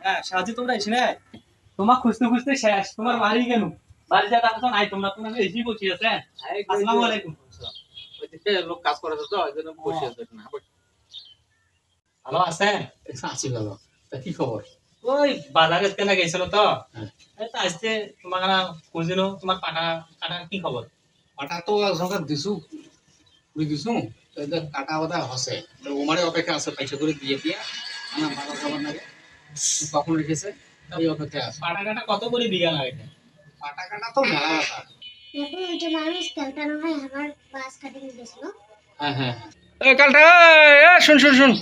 হ্যাঁ সাহায্য তোমরা এসে নেয়। তোমার খুঁজতে খুঁজতে শেষ। তোমার বাড়ি কেন? বাড়ি যা টাকা নাই তোমরা তোমরা এসি বসে আছে আসসালামু আলাইকুম। লোক কাজ করে তো ওই জন্য বসে আছে না ভালো আছেন? আছি ভালো। তা কি খবর? ওই বাজারে কেনা গেছিল তো। হ্যাঁ। এই তো আসতে তোমার খুঁজিনো তোমার কাটা কাটা কি খবর? কাটা তো একজনকে দিছু। দিছু? কাটা বাদা হসে। ওমারে অপেক্ষা আছে পয়সা করে দিয়ে দিয়ে। কখন রেখেছে? এই অপেক্ষা আছে। কাটা কাটা কত করে বিঘা লাগে কাটা কাটা তো মেলা ব্যাপার দেখো এটা মানুষ কালকানো হয় আমার বাস কাটিং গেছিল। হ্যাঁ হ্যাঁ। এ কালটা এ শুন শুন শুন।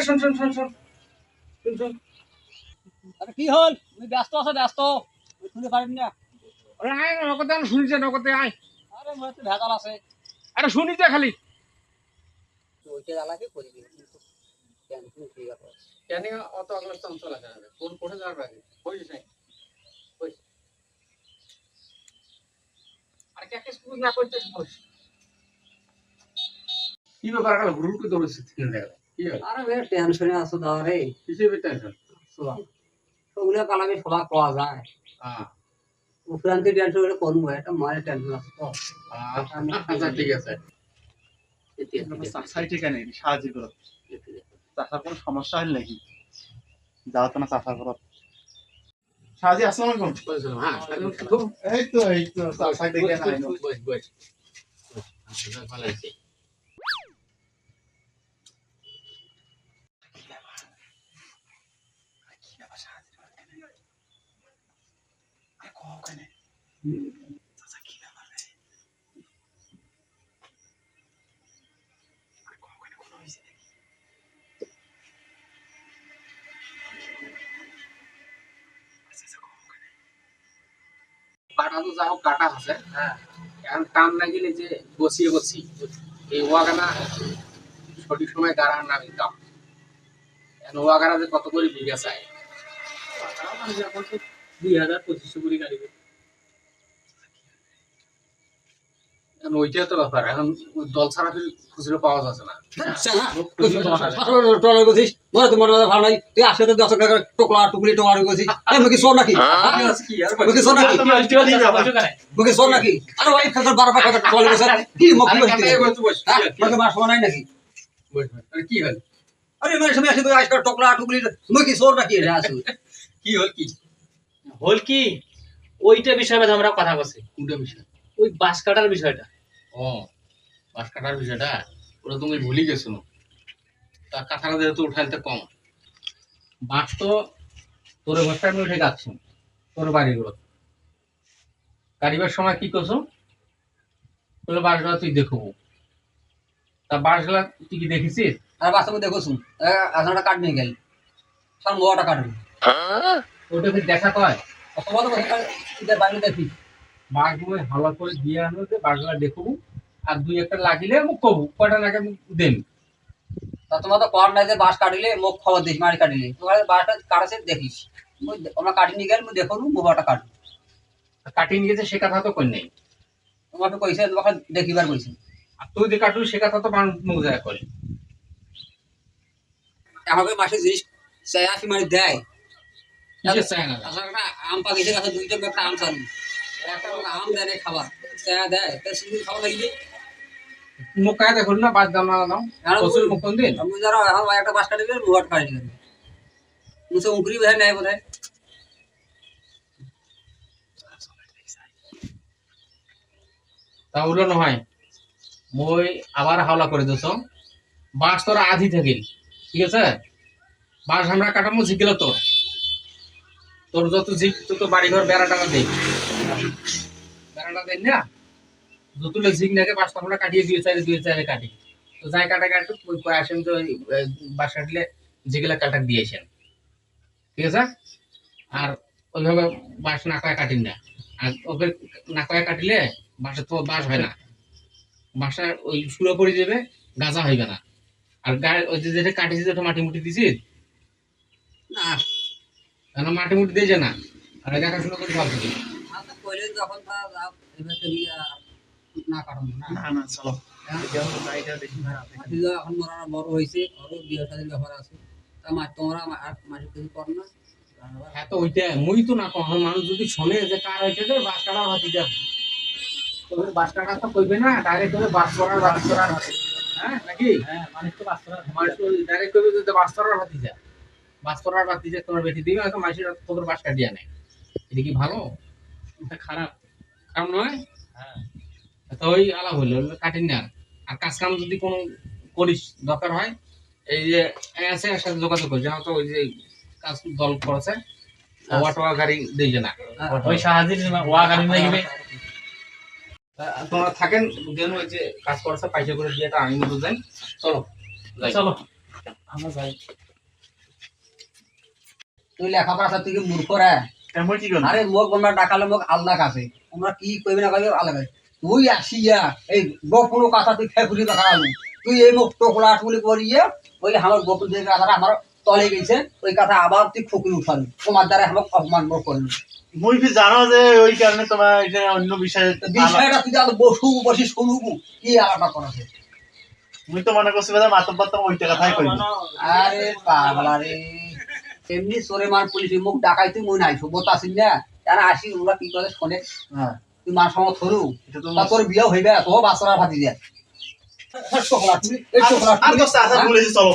শুন শুন শুন শুন। শুন শুন। আরে কি হল? তুমি ব্যস্ত আছো ব্যস্ত। শুনতে পারেন না। আরে আয় নগদে শুনিছে নগদে আয়। আরে মনে হচ্ছে ভেজাল আছে। আরে শুনিছে খালি। ওইটা জ্বালাকে করে দিই কেন অত আগলা চঞ্চল আছে কোন কোঠে যাওয়ার আগে? হয়েছে নাই আর কে কে স্কুল না করতে বস কি ব্যাপার কাল হুরুর করে দৌড়েছে? তিন দেখা আরে বে টেনশনে আছো দাঁড়ে কিসের টেনশন ওগুলো কালামে সবা পাওয়া যায়। হ্যাঁ উফরান্তি টেনশন হলে করব একটা মায়ের টেনশন আছে। তো আচ্ছা ঠিক আছে। চাষাই ঠিক সাহায্য করো। চাষার কোনো সমস্যা হল নাকি? যাও তো না চাষা করো সাহায্য আসসালাম আলাইকুম। হ্যাঁ এই তো এই তো চাষা দেখে নাই। বস বস ভালো আছে কাটা তো হোক কাটা আছে হ্যাঁ। এখন টান লাগিলে যে বসিয়ে বসি, এই ওয়াগানা সঠিক সময় গাড়ার নামে দাম এখন ওয়াগানা যে কত করে বিঘা চাই? দুই হাজার পঁচিশশো করে গাড়ি এখন ওইটাই তো ব্যাপার। এখন দল ছাড়া খুচরো পাওয়া যাচ্ছে না। কি হল? আরে মানে সময় আসে আজকাল টোকলা টুকলি মুখে সোর নাকি? রে আসে। কি হল কি? হল কি? ওইটা বিষয়ে আমরা কথা বলছি। কোনটা বিষয়? ওই বাস কাটার বিষয়টা। ও বাস কাটার বিষয়টা? ওটা তুমি ভুলে গেছো তা কাঁথাটা যেহেতু উঠাইতে কম। বাস তো তোর ঘরটা আমি উঠে যাচ্ছি তোর বাড়িগুলো। কারিবার সময় কি করছ? তোর বাসগুলো তুই দেখব তা বাসগুলা তুই কি দেখেছিস? আর বাস্তবে দেখো শুন আধারটা কাট নিয়ে গেল। সব মোয়াটা কাটবে। ওটা কি দেখা কয়? অথবা তো বাইরে দেখি। বাসগুলো ভালো করে দিয়ে আনো যে বাসগুলা দেখব আর দুই একটা লাগিলে আমি কবু কয়টা লাগে আমি দেন। তা তোমার তো কর নাই যে বাস কাটিলে মুখ খবর দিস মারি কাটিলে। তোমার বাসটা কাটাছে দেখিস? মুই আমরা কাটি নিয়ে গেলে মুই দেখো মোবাটা কাটবো। কাটিয়ে নিয়ে গেছে সে কথা তো কই নাই। তোমাকে কইছে তোমাকে দেখিবার কইছে। আর তুই যে কাটু সে কথা তো মানুষ মুখ যায় করে। আমাকে মাসে জিনিস চাই আসি মারি দেয়। চায় আম পাকিছে কাছে দুইটা একটা আম চালু একটা লোক আম দেয় রে খাবার। চায়া দেয় তা সিঙ্গুর খাবার লাগিলে মুখ কায় দেখুন না বাদ দাম না দাম আর প্রচুর মুখ কোন দিন। আমি যারা এখন একটা বাস কাটিলে মোবাট কাটি মুসে তা নহয় মই আবার হাওলা করে দিছ। বাস তোর আধি থাকিল ঠিক আছে? বাস আমরা কাটামো জিগিল তোর তোর যত জিগ তুই তো বাড়ি টাকা দেই। বেড়াটা দেন না? যতুলে জিগ নাকে বাসটা কাটিয়ে দিয়ে চাইলে দিয়ে চাইলে কাটি দিয়েছেন আর ওকে না কাটিলে তো হয় না। ওই গাজা হইবে না। আর ওই যে যেটা কাটিছি যেটা মাটি মুটি দিছিস না, কেন মাটি মুটি দিয়েছে না? আর দেখাশোনা করে ভাবছি আর তো কইলে যখন তা যাও এবার তো গিয়া না কাটুন না। না না চলো। হ্যাঁ? এখন মরা বড় হয়েছে আরও বিয়ে শাদীর ব্যাপার আছে। আমার তোমরা মাঝে কিছু কর না। হ্যাঁ তো ওইটা মুই তো না কখনো মানুষ যদি শোনে যে কার হয়েছে রে বাস কাটার হাতি যা তোদের বাস কাটা তো কইবে না ডাইরেক্ট করে বাস করার বাস করার হাতি হ্যাঁ নাকি? হ্যাঁ মানুষ তো বাস্তব মানুষ ডাইরেক্ট কইবে যে বাস করার হাতি যা বাস করার হাতি যা তোমার বেশি দিবে হয়তো মানুষের তোদের বাস কাটিয়া নেয়। এটা কি ভালো? এটা খারাপ। কারণ নয়? হ্যাঁ। তো ওই আলাপ হইল কাটিন না। আর কাজ কাম যদি কোনো করিস দরকার হয় এই যে আছে এর সাথে যোগাযোগ করিস যেন তো ওই যে কাজ দল করেছে ওয়া টোয়া গাড়ি দিয়েছে না। ওই সাহায্যের ওয়া গাড়ি লাগবে তা তোমরা থাকেন যেন ওই যে কাজ করেছে পয়সা করে দিয়ে আমি মতো দেন। চলো চলো। আমরা যাই। তুই লেখাপড়া তুই কি মূর্খ রে। আরে মোক তোমরা ডাকালে মোক আল্লাহ কাছে। তোমরা কি কইবে না কইবে আল্লাহ কাছে তুই আসিয়া এই গোপন কথা তুই ফেকুলি কথা আলু তুই এই মুখ টোকলা টুকলি করিয়ে ওই আমার গোপন যে কথাটা আমার তলে গেছে ওই কথা আবার তুই ফুকলি উঠালি তোমার দ্বারা আমাকে অপমান করলি মুই কি জানো যে ওই কারণে তোমার এটা অন্য বিষয়ে বিষয়টা তুই আর বসু বসি শুনুবু কি আলাদা করাছে মুই তো মনে করছি মাতব্বর তো ওইটা কথাই কইবি। আরে পাগলা রে। এমনি সরে মার পুলিশ মুখ ডাকাই তুই মনে নাই সুবত আসিস না? তারা আসি ওরা কি করে শোনে। হ্যাঁ তুই মার সঙ্গে থরু তারপর তোর বিয়ে হইবে তো বাসরা ভাতি দিয়া চলো